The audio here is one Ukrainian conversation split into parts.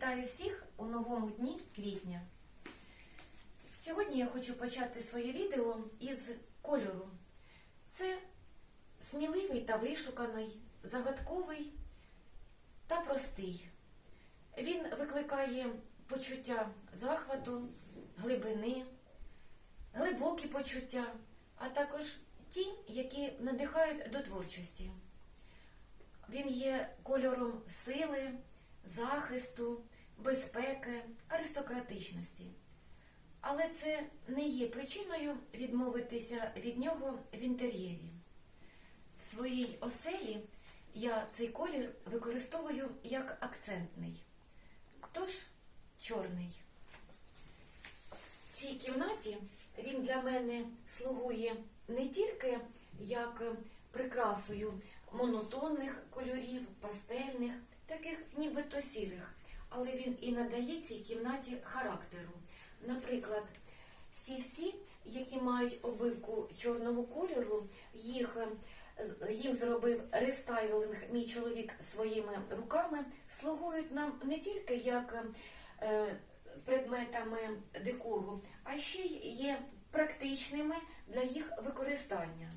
Вітаю всіх у новому дні квітня. Сьогодні я хочу почати своє відео із кольору. Це сміливий та вишуканий, загадковий та простий. Він викликає почуття захвату, глибини, глибокі почуття, а також ті, які надихають до творчості. Він є кольором сили, захисту, безпеки, аристократичності. Але це не є причиною відмовитися від нього в інтер'єрі. В своїй оселі я цей колір використовую як акцентний, тож чорний. В цій кімнаті він для мене слугує не тільки як прикрасою монотонних кольорів, пастельних, таких нібито сірих, але він і надає цій кімнаті характеру. Наприклад, стільці, які мають обивку чорного кольору, їх, е, їм зробив рестайлинг мій чоловік своїми руками, слугують нам не тільки як е, предметами декору, а ще й є практичними для їх використання.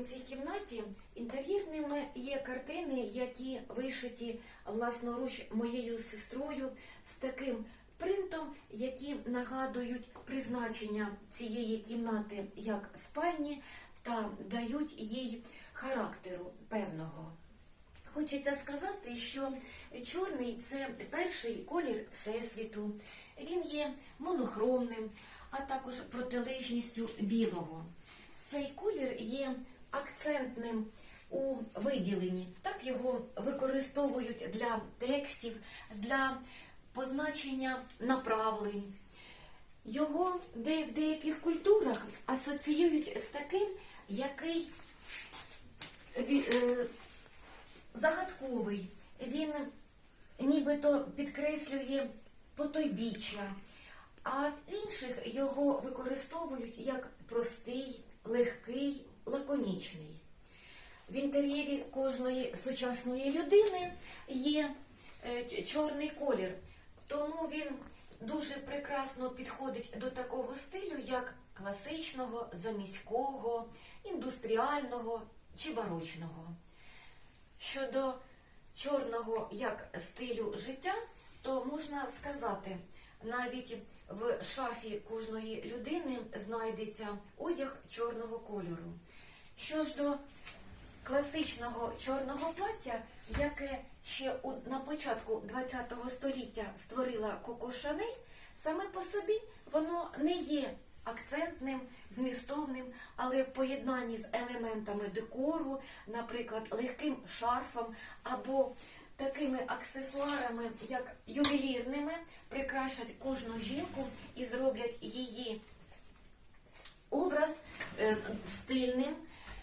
В цій кімнаті інтер'єрними є картини, які вишиті власноруч моєю сестрою з таким принтом, які нагадують призначення цієї кімнати як спальні та дають їй характеру певного. Хочеться сказати, що чорний це перший колір Всесвіту. Він є монохромним, а також протилежністю білого. Цей колір є акцентним у виділенні. Так його використовують для текстів, для позначення направлень. Його де в деяких культурах асоціюють з таким, який е, загадковий. Він нібито підкреслює потойбіччя, а в інших його використовують як простий, легкий, лаконічний. В інтер'єрі кожної сучасної людини є е, чорний колір, тому він дуже прекрасно підходить до такого стилю, як класичного, заміського, індустріального чи барочного. Щодо чорного як стилю життя, то можна сказати, навіть в шафі кожної людини знайдеться одяг чорного кольору. Що ж до класичного чорного плаття, яке ще на початку ХХ століття створила Коко Шанель, саме по собі воно не є акцентним, змістовним, але в поєднанні з елементами декору, наприклад, легким шарфом або такими аксесуарами, як ювелірними, прикрашать кожну жінку і зроблять її образ е, стильним,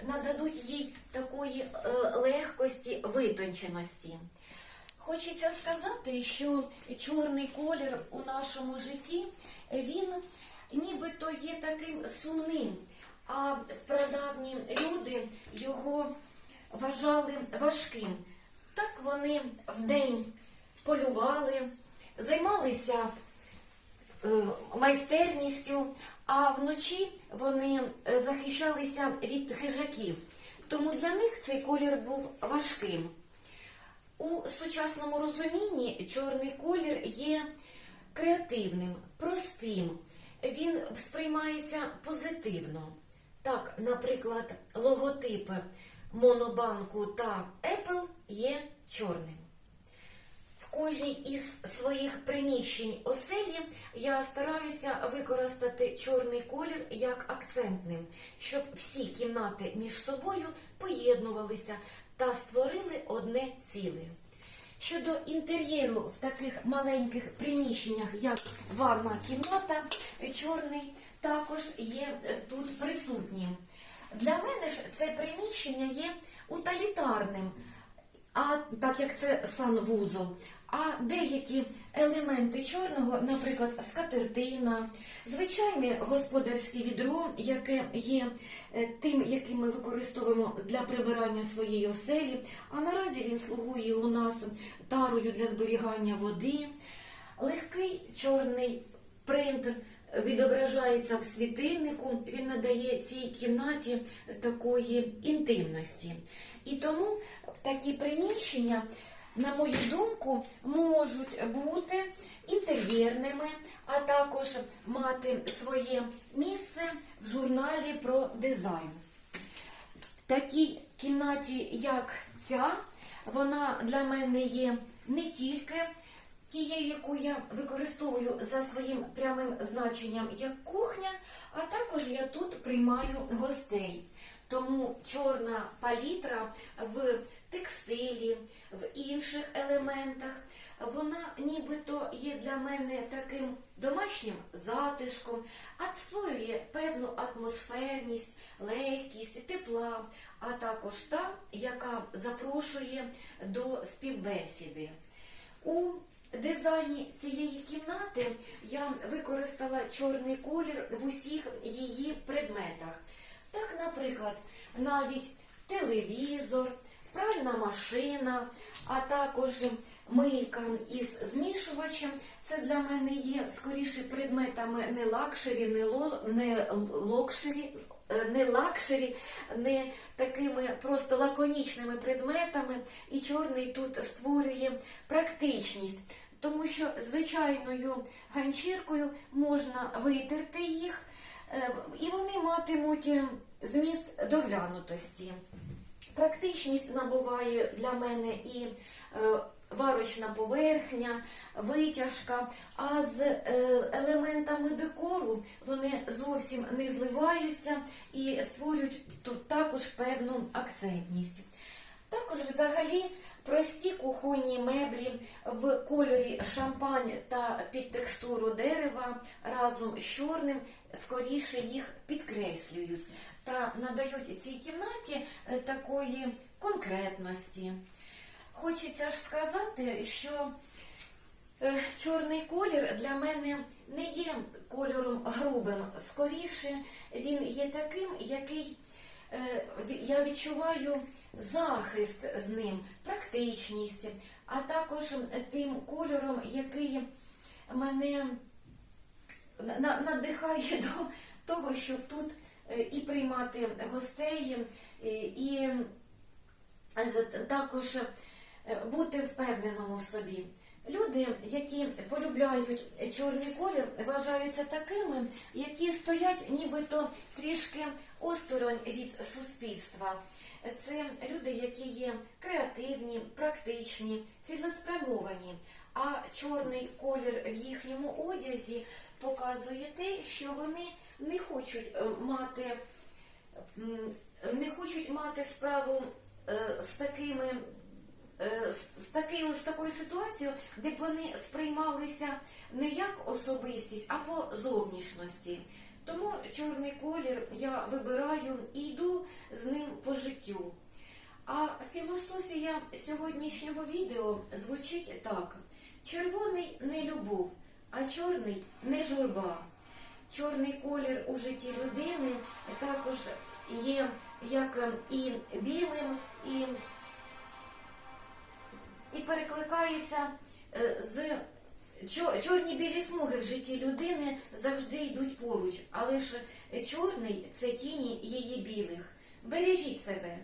нададуть їй такої е, легкості, витонченості. Хочеться сказати, що чорний колір у нашому житті він нібито є таким сумним, а прадавні люди його вважали важким. Так вони вдень полювали, займалися майстерністю, а вночі вони е, захищалися від хижаків. Тому для них цей колір був важким. У сучасному розумінні чорний колір є креативним, простим. Він сприймається позитивно. Так, наприклад, логотипи Монобанку та Apple є чорним. Кожній із своїх приміщень оселі я стараюся використати чорний колір як акцентним, щоб всі кімнати між собою поєднувалися та створили одне ціле. Щодо інтер'єру в таких маленьких приміщеннях, як ванна кімната, чорний також є тут присутнім. Для мене ж це приміщення є уталітарним, а так як це санвузол. А деякі елементи чорного, наприклад, скатертина, звичайне господарське відро, яке є е, тим, яким ми використовуємо для прибирання своєї оселі, а наразі він слугує у нас тарою для зберігання води. Легкий чорний принтер відображається в світильнику, він надає цій кімнаті такої інтимності. І тому такі приміщення, на мою думку, можуть бути інтер'єрними, а також мати своє місце в журналі про дизайн. В такій кімнаті, як ця, вона для мене є не тільки тією, яку я використовую за своїм прямим значенням як кухня, а також я тут приймаю гостей. Тому чорна палітра в текстилі, в інших елементах, вона нібито є для мене таким домашнім затишком, а створює певну атмосферність, легкість, тепла, а також та, яка запрошує до співбесіди. У дизайні цієї кімнати я використала чорний колір в усіх її предметах. Так, наприклад, навіть телевізор, пральна машина, а також мийка із змішувачем. Це для мене є скоріше предметами не лакшері, не, ло, не локшері, е, не лакшері, не такими просто лаконічними предметами. І чорний тут створює практичність. Тому що звичайною ганчіркою можна витерти їх, е, і вони матимуть е, зміст доглянутості. Практичність набуває для мене і е, варочна поверхня, витяжка, а з е, елементами декору вони зовсім не зливаються і створюють тут також певну акцентність. Також взагалі прості кухонні меблі в кольорі шампань та під текстуру дерева разом з чорним скоріше їх підкреслюють та надають цій кімнаті е, такої конкретності. Хочеться ж сказати, що е, чорний колір для мене не є кольором грубим. Скоріше він є таким, який я відчуваю захист з ним, практичність, а також тим кольором, який мене надихає до того, щоб тут е, і приймати гостей, е, і е, також е, бути впевненому в собі. Люди, які полюбляють чорний колір, вважаються такими, які стоять нібито трішки осторонь від суспільства. Це люди, які є креативні, практичні, цілеспрямовані. А чорний колір в їхньому одязі показує те, що вони не хочуть е, мати не хочуть мати справу е, з такими з, з, такою, з такою ситуацією, де б вони сприймалися не як особистість, а по зовнішності. Тому чорний колір я вибираю і йду з ним по життю. А філософія сьогоднішнього відео звучить так: червоний не любов, а чорний не журба. Чорний колір у житті людини також є як і білим, і, і перекликається е, з чо- чорні білі смуги в житті людини завжди йдуть поруч, але ж чорний це тіні її білих. Бережіть себе.